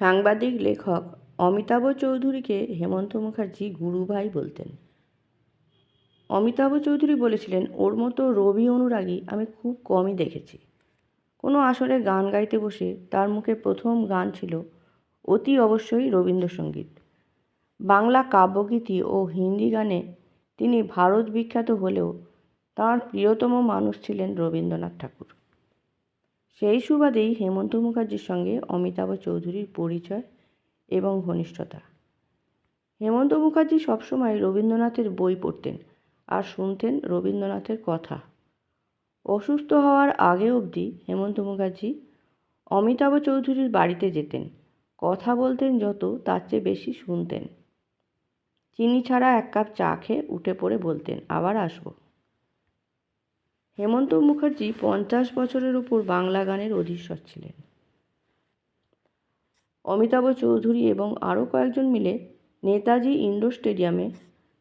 সাংবাদিক লেখক অমিতাভ চৌধুরীকে হেমন্ত মুখার্জি গুরুভাই বলতেন। অমিতাভ চৌধুরী বলেছিলেন, ওর মতো রবি অনুরাগী আমি খুব কমই দেখেছি। কোনো আসরে গান গাইতে বসে তার মুখে প্রথম গান ছিল অতি অবশ্যই রবীন্দ্রসঙ্গীত। বাংলা কাব্যগীতি ও হিন্দি গানে তিনি ভারত বিখ্যাত হলেও তাঁর প্রিয়তম মানুষ ছিলেন রবীন্দ্রনাথ ঠাকুর। সেই সুবাদেই হেমন্ত মুখার্জির সঙ্গে অমিতাভ চৌধুরীর পরিচয় এবং ঘনিষ্ঠতা। হেমন্ত মুখার্জি সবসময় রবীন্দ্রনাথের বই পড়তেন আর শুনতেন রবীন্দ্রনাথের কথা। অসুস্থ হওয়ার আগে অবধি হেমন্ত মুখার্জি অমিতাভ চৌধুরীর বাড়িতে যেতেন, কথা বলতেন যত, তার চেয়ে বেশি শুনতেন। চিনি ছাড়া এক কাপ চা খেয়ে উঠে পড়ে বলতেন, আবার আসব। হেমন্ত মুখার্জি পঞ্চাশ বছরের উপর বাংলা গানের অধীশ্বর ছিলেন। অমিতাভ চৌধুরী এবং আরও কয়েকজন মিলে নেতাজি ইন্ডোর স্টেডিয়ামে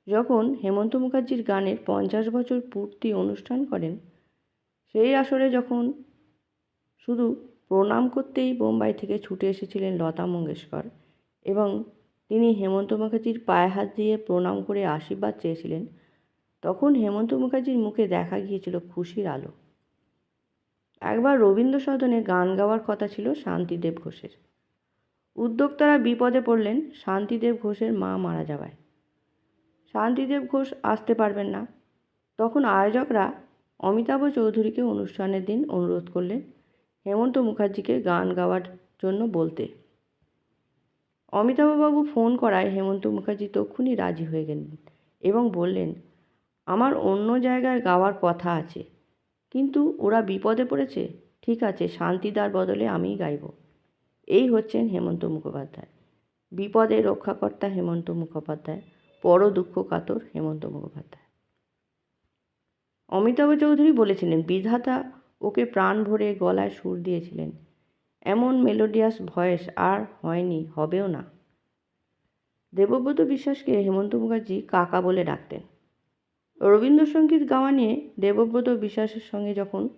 যখন হেমন্ত মুখার্জির গানের পঞ্চাশ বছর পূর্তি অনুষ্ঠান করেন, সেই আসরে যখন শুধু প্রণাম করতেই বোম্বাই থেকে ছুটে এসেছিলেন লতা মঙ্গেশকর এবং তিনি হেমন্ত মুখার্জির পায়ে হাত দিয়ে প্রণাম করে আশীর্বাদ চেয়েছিলেন তখন হেমন্ত মুখার্জির মুখে দেখা গিয়েছিল খুশির আলো। একবার রবীন্দ্র সদনে গান গাওয়ার কথা ছিল শান্তিদেব ঘোষের। উদ্যোক্তারা বিপদে পড়লেন, শান্তিদেব ঘোষের মা মারা যাওয়ায়। শান্তিদেব ঘোষ আসতে পারবেন না। তখন আয়োজকরা অমিতাভ চৌধুরীকে অনুষ্ঠানের দিন অনুরোধ করলেন হেমন্ত মুখার্জিকে গান গাওয়ার জন্য বলতে। অমিতাভবাবু ফোন করায় হেমন্ত মুখার্জি তক্ষুনি রাজি হয়ে গেলেন এবং বললেন আমার অন্য জায়গায় গাওয়ার কথা আছে। কিন্তু ওরা বিপদে পড়েছে। ঠিক আছে, শান্তিদার বদলে আমিই গাইব। এই হচ্ছেন হেমন্ত মুখোপাধ্যায়। বিপদে রক্ষাকর্তা হেমন্ত মুখোপাধ্যায় পর দুঃখ কাতর হেমন্ত মুখোপাধ্যায়। অমিতাভ চৌধুরী বলেছিলেন, বিধাতা ওকে প্রাণ ভরে গলায় সুর দিয়েছিলেন। এমন মেলোডিয়াস ভয়েস আর হয়নি, হবেও না। দেবব্রত বিশ্বাসকে হেমন্ত মুখার্জি কাকা বলে ডাকতেন। রবীন্দ্রসঙ্গীত গাওয়া নিয়ে দেবব্রত বিশ্বাসের সঙ্গে যখন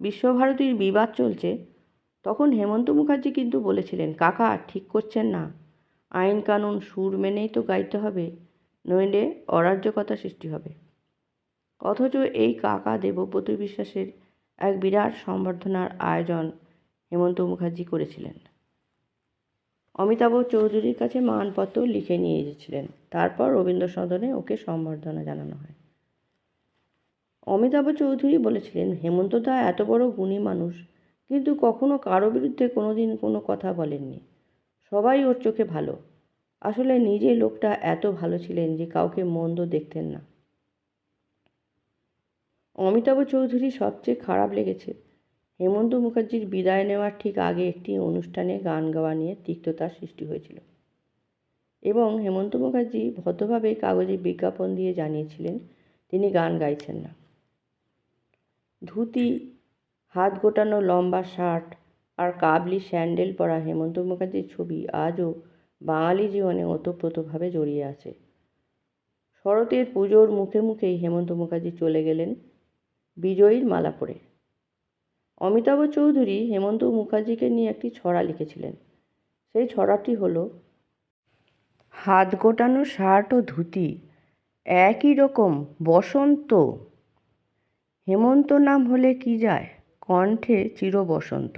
বিশ্বভারতীর বিবাদ চলছে, তখন হেমন্ত মুখার্জি কিন্তু বলেছিলেন, কাকা, ঠিক করছেন না। আইন কানুন, সুর মেনেই তো গাইতে হবে, নইলে অরাজ্যকতা সৃষ্টি হবে। অথচ এই কাকা দেবব্রত বিশ্বাসের এক বিরাট সম্বর্ধনার আয়োজন হেমন্ত মুখার্জি করেছিলেন। অমিতাভ চৌধুরীর কাছে মানপত্র লিখে নিয়ে এসেছিলেন। তারপর রবীন্দ্র সদনে ওকে সম্বর্ধনা জানানো হয়। অমিতাভ চৌধুরী বলেছিলেন, হেমন্ত দা এত বড় গুণী মানুষ, কিন্তু কখনো কারও বিরুদ্ধে কোনো দিন কোনো কথা বলেননি। সবাই ওর চোখে ভালো। আসলে নিজে লোকটা এত ভালো ছিলেন যে কাউকে মন্দ দেখতেন না। অমিতাভ চৌধুরী সবচেয়ে খারাপ লেগেছে। হেমন্ত মুখার্জির বিদায় নেওয়ার ঠিক আগে একটি অনুষ্ঠানে গান গাওয়া নিয়ে তিক্ততার সৃষ্টি হয়েছিল। এবং হেমন্ত মুখার্জি ভদ্রভাবে কাগজে বিজ্ঞাপন দিয়ে জানিয়েছিলেন, তিনি গান গাইছেন না। ধুতি, হাত গোটানো লম্বা শার্ট আর কাবলি স্যান্ডেল পরা হেমন্ত মুখার্জির ছবি আজও বাঙালি জীবনে ওতপ্রোতভাবে জড়িয়ে আছে। শরতের পুজোর মুখে মুখেই হেমন্ত মুখার্জি চলে গেলেন বিজয়ীর মালা পরে। অমিতাভ চৌধুরী হেমন্ত মুখার্জিকে নিয়ে একটি ছড়া লিখেছিলেন। সেই ছড়াটি হলো, হাত গোটানো শার্ট ও ধুতি একই রকম বসন্ত হেমন্ত নাম হলে কি যায়? কণ্ঠে চির বসন্ত